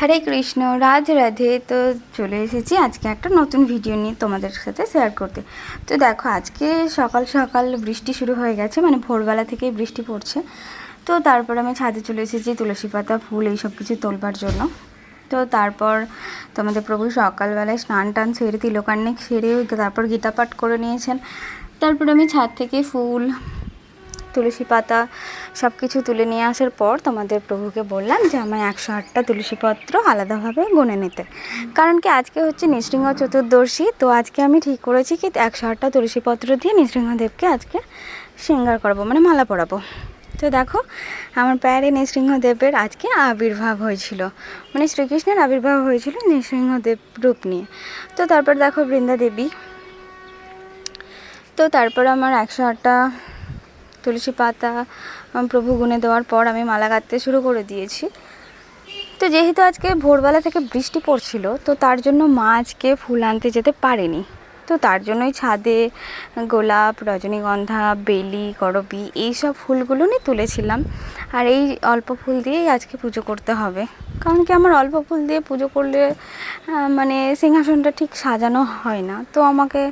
হরে কৃষ্ণ, রাধে রাধে। তো চলে এসেছি আজকে একটা নতুন ভিডিও নিয়ে তোমাদের সাথে শেয়ার করতে। তো দেখো, আজকে সকাল সকাল বৃষ্টি শুরু হয়ে গেছে মানে ভোরবেলা থেকেই বৃষ্টি পড়ছে। তো তারপর আমি ছাদে চলে এসেছি, তুলসী পাতা, ফুল, এইসব কিছু তোলবার জন্য। তো তারপর তোমাদের প্রভু সকালবেলায় স্নান টান সেরে তিলকান্নিক সেরে তারপর গীতা পাঠ করে নিয়েছেন। তারপর আমি ছাদ থেকে ফুল, তুলসী পাতা সব কিছু তুলে নিয়ে আসার পর তোমাদের প্রভুকে বললাম যে আমার একশো আটটা তুলসীপত্র আলাদাভাবে গুনে নিতে। কারণ কি আজকে হচ্ছে নৃসিংহ চতুর্দশী, তো আজকে আমি ঠিক করেছি কি একশো আটটা তুলসীপত্র দিয়ে নৃসিংহদেবকে আজকে শৃঙ্গার করব মানে মালা পরাবো। তো দেখো, আমার প্যারে নৃসিংহদেবের আজকে আবির্ভাব হয়েছিল। মানে শ্রীকৃষ্ণের আবির্ভাব হয়েছিল নৃসিংহদেব রূপ নিয়ে। তো তারপর দেখো বৃন্দা দেবী তো তারপর আমার একশো আটটা তুলসী পাতা প্রভু গুনে দেওয়ার পর আমি মালা গাঁথতে শুরু করে দিয়েছি। তো যেহেতু আজকে ভোরবেলা থেকে বৃষ্টি পড়ছিল, তো তার জন্য মা আজকে ফুল আনতে যেতে পারেনি। তো তার জন্যই ছাদে গোলাপ রজনীগন্ধা বেলি করবি এই সব ফুলগুলো নিয়ে তুলেছিলাম। আর এই অল্প ফুল দিয়েই আজকে পুজো করতে হবে। কারণ কি আমার অল্প ফুল দিয়ে পুজো করলে মানে সিংহাসনটা ঠিক সাজানো হয় না। তো আমাকে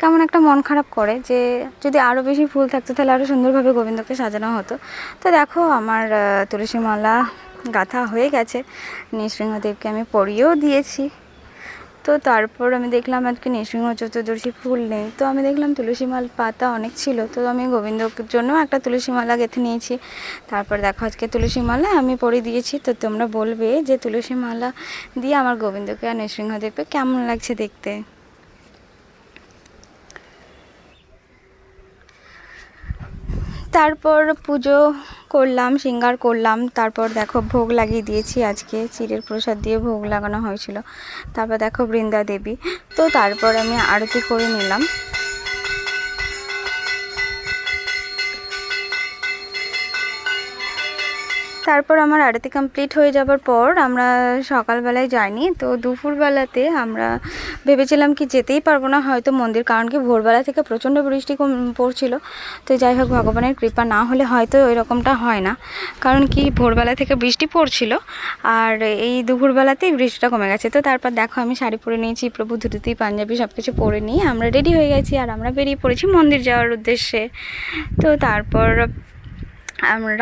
কেমন একটা মন খারাপ করে যে যদি আরও বেশি ফুল থাকতো তাহলে আরও সুন্দরভাবে গোবিন্দকে সাজানো হতো। তো দেখো আমার আহ, তুলসী মালা গাঁথা হয়ে গেছে। নৃসিংহদেবকে আমি পরিয়েও দিয়েছি। তো তারপর আমি দেখলাম আজকে নৃসিংহ চতুর্দশী ফুল নেই। তো আমি দেখলাম তুলসী মাল পাতা অনেক ছিল, তো আমি গোবিন্দর জন্য একটা তুলসী মালা গেঁথে নিয়েছি। তারপর দেখো আজকে তুলসী মালা আমি পরে দিয়েছি, তো তোমরা বলবে যে তুলসী মালা দিয়ে আমার গোবিন্দকে আর নৃসিংহদেবকে কেমন লাগছে দেখতে? তারপর পুজো করলাম, সিঙ্গার করলাম, তারপর দেখো ভোগ লাগিয়ে দিয়েছি। আজকে চিড়ের প্রসাদ দিয়ে ভোগ লাগানো হয়েছিল। তারপর দেখো বৃন্দা দেবী। তো তারপর আমি আরতি করে নিলাম। তারপর আমার আরতি কমপ্লিট হয়ে যাবার পর আমরা সকালবেলায় যাইনি। তো দুপুরবেলাতে আমরা ভেবেছিলাম কি যেতেই পারব না, হয়তো মন্দির, কারণ কি ভোরবেলা থেকে প্রচণ্ড বৃষ্টি পড়ছিল। তো যাই হোক, ভগবানের কৃপা না হলে হয়তো এরকমটা হয় না। কারণ কি ভোরবেলা থেকে বৃষ্টি পড়ছিল, আর এই দুপুরবেলাতেই বৃষ্টিটা কমে গেছে। তো তারপর দেখো, আমি শাড়ি পরে নিয়েছি, প্রভু ধুতি, পাঞ্জাবি সব কিছু পরে নিয়ে আমরা রেডি হয়ে গেছি, আর আমরা বেরিয়ে পড়েছি মন্দির যাওয়ার উদ্দেশ্যে। তো তারপর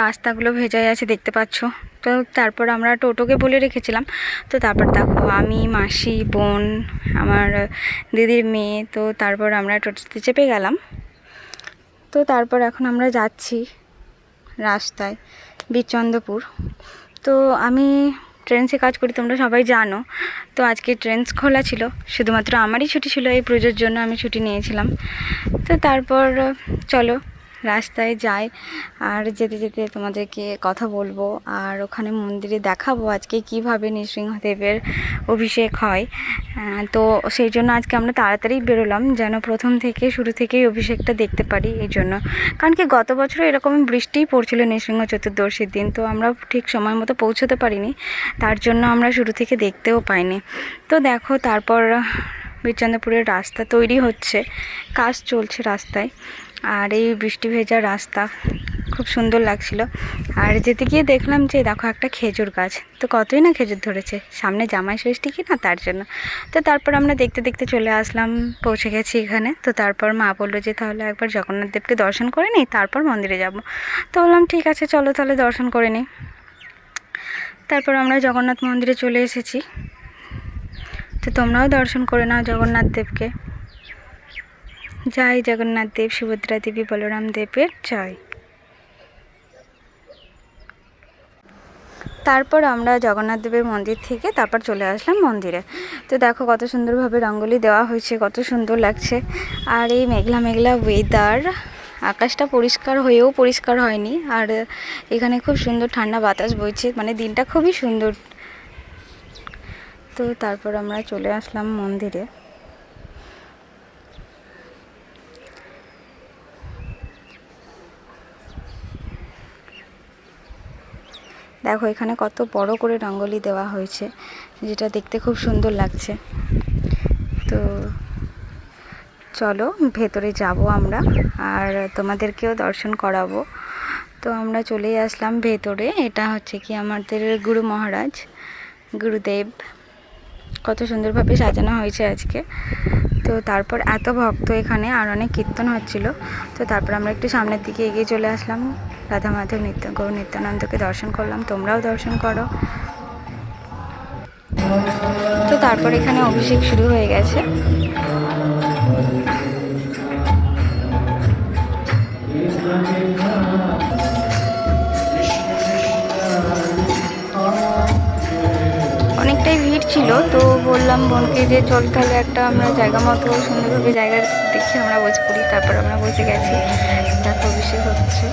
রাস্তাগুলো ভেজাই আছে, দেখতে পাচ্ছ। তো তারপর আমরা টোটোকে বলে রেখেছিলাম। তো তারপর দেখো আমি, মাসি, বোন, আমার দিদির মেয়ে, তো তারপর আমরা টোটোতে চেপে গেলাম। তো তারপর এখন আমরা যাচ্ছি রাস্তায় বীরচন্দ্রপুর তো আমি ট্রেন্সে কাজ করি, তোমরা সবাই জানো। তো আজকে ট্রেন্স খোলা ছিল, শুধুমাত্র আমারই ছুটি ছিল এই পুজোর জন্য আমি ছুটি নিয়েছিলাম। তো তারপর চলো রাস্তায় যাই আর যেতে যেতে তোমাদেরকে কথা বলব আর ওখানে মন্দিরে দেখাবো আজকে কীভাবে নৃসিংহদেবের অভিষেক হয়। তো সেই জন্য আজকে আমরা তাড়াতাড়ি বেরোলাম যেন প্রথম থেকে শুরু থেকেই অভিষেকটা দেখতে পারি এই জন্য। কারণ কি গত বছর এরকম বৃষ্টিই পড়ছিল নৃসিংহ চতুর্দশীর দিন, তো আমরা ঠিক সময় মতো পৌঁছতে পারিনি। তার জন্য আমরা শুরু থেকে দেখতেও পাইনি। তো দেখো তারপর বীরচন্দ্রপুরের রাস্তা তৈরি হচ্ছে, কাজ চলছে রাস্তায়। আর এই বৃষ্টি ভেজা রাস্তা খুব সুন্দর লাগছিল। আর যেতে গিয়ে দেখলাম যে দেখো একটা খেজুর গাছ। তো কতই না খেজুর ধরেছে। সামনে জামাই ষষ্ঠী কি না তার জন্য। তো তারপর আমরা দেখতে দেখতে চলে আসলাম, পৌঁছে গেছি এখানে। তো তারপর মা বলল যে তাহলে একবার জগন্নাথ দেবকে দর্শন করে নিই, তারপর মন্দিরে যাব। তো বললাম, ঠিক আছে, চলো তাহলে দর্শন করে নিই। তারপর আমরা জগন্নাথ মন্দিরে চলে এসেছি। তো তোমরাও দর্শন করে নাও জগন্নাথ দেবকে। জয় জগন্নাথ দেব, সুভদ্রা দেবী, বলরাম দেবের জয়। তারপর আমরা জগন্নাথ দেবের মন্দির থেকে তারপর চলে আসলাম মন্দিরে। তো দেখো কত সুন্দরভাবে রঙ্গোলি দেওয়া হয়েছে, কত সুন্দর লাগছে। আর এই মেঘলা মেঘলা ওয়েদার আকাশটা পরিষ্কার হয়েও পরিষ্কার হয়নি। আর এখানে খুব সুন্দর ঠান্ডা বাতাস বইছে মানে দিনটা খুবই সুন্দর। তো তারপর আমরা চলে আসলাম মন্দিরে। দেখো, এখানে কত বড় করে রঙ্গলি দেওয়া হয়েছে, যেটা দেখতে খুব সুন্দর লাগছে। তো চলো, ভেতরে যাব আমরা, আর তোমাদেরকেও দর্শন করাবো। তো আমরা চলেই আসলাম ভেতরে, এটা হচ্ছে কি আমাদের গুরু মহারাজ, গুরুদেব। কত সুন্দরভাবে সাজানো হয়েছে আজকে। তো তারপর এত ভক্ত এখানে, আর অনেক কীর্তন হচ্ছিল। তো তারপর আমরা একটু সামনের দিকে এগিয়ে চলে আসলাম। রাধা মাধব নিত্য, গৌর নিত্যানন্দকে দর্শন করলাম। তোমরাও দর্শন করো। তো তারপর এখানে অভিষেক শুরু হয়ে গেছে। ছিল তো বললাম বোনকে যে চল তাহলে একটা আমরা জায়গা মতো সুন্দরভাবে জায়গা দেখে আমরা বসে পড়ি, তারপর আমরা বসে গেছি। তারপর অভিষেক হচ্ছে।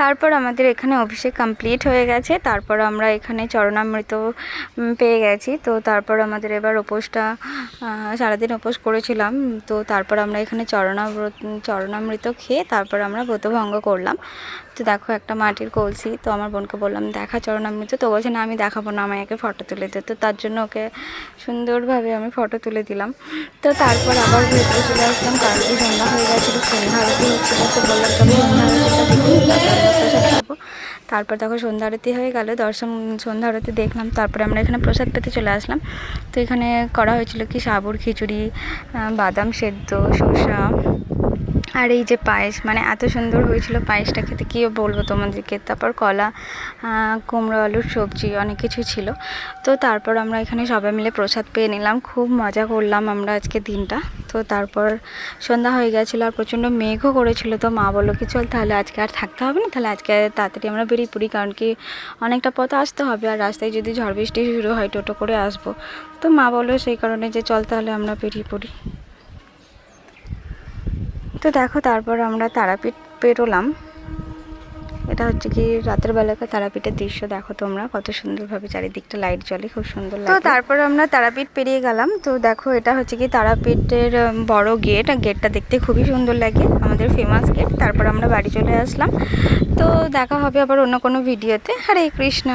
তারপর আমাদের এখানে অভিষেক কমপ্লিট হয়ে গেছে। তারপর আমরা এখানে চরণামৃত পেয়ে গেছি। তো তারপর আমাদের এবার উপোসটা সারাদিন উপোস করেছিলাম। তো তারপর আমরা এখানে চরণামৃত চরণামৃত খেয়ে তারপর আমরা ব্রতভঙ্গ করলাম। তো দেখো, একটা মাটির কলসি। তো আমার বোনকে বললাম, দেখা চরণামৃত তো বলছে, না, আমি দেখাবো না, আমায় একে ফটো তুলে দে। তো তার জন্য ওকে সুন্দরভাবে আমি ফটো তুলে দিলাম। তো তারপর আবার ভেতরে চলে আসলাম, কারণ কি সন্ধ্যা হয়ে গেছিল, সন্ধ্যা আরতি হচ্ছিল তো বললাম, চলো সন্ধ্যা তারপর দেখো, সন্ধ্যা আরতি হয়ে গেল, দর্শন, সন্ধ্যা আরতি দেখলাম, তারপরে আমরা এখানে প্রসাদ পেতে চলে আসলাম। তো এখানে করা হয়েছিল কি, সাবুর খিচুড়ি বাদাম সেদ্ধ, শসা আর এই যে পায়েস মানে এত সুন্দর হয়েছিল পায়েসটা খেতে, কী বলব তোমাদেরকে? তারপর কলা কুমড়ো, আলুর সবজি, অনেক কিছু ছিল। তো তারপর আমরা এখানে সবাই মিলে প্রসাদ পেয়ে নিলাম, খুব মজা করলাম আমরা আজকে দিনটা। তো তারপর সন্ধ্যা হয়ে গেছিল আর প্রচণ্ড মেঘও করেছিল, তো মা বলল কি চল তাহলে আজকে আর থাকতে হবে না, তাহলে আজকে তাড়াতাড়ি আমরা বেরিয়ে পড়ি, কারণ কি অনেকটা পথ আসতে হবে আর রাস্তায় যদি ঝড় বৃষ্টি শুরু হয় টোটো করে আসব। তো মা বলল সেই কারণে যে চল তাহলে আমরা বেরিয়ে পড়ি। তো দেখো তারপর আমরা তারাপীঠ পেরোলাম। এটা হচ্ছে কি রাতের বেলাকার তারাপীঠের দৃশ্য। দেখো তোমরা কত সুন্দরভাবে চারিদিকটা লাইট জ্বলে খুব সুন্দর লাগে। তো তারপর আমরা তারাপীঠ পেরিয়ে গেলাম। তো দেখো এটা হচ্ছে কি তারাপীঠের বড় গেট গেটটা দেখতে খুবই সুন্দর লাগে আমাদের ফেমাস গেট তারপর আমরা বাড়ি চলে আসলাম। তো দেখা হবে আবার অন্য কোনো ভিডিওতে হরে কৃষ্ণ।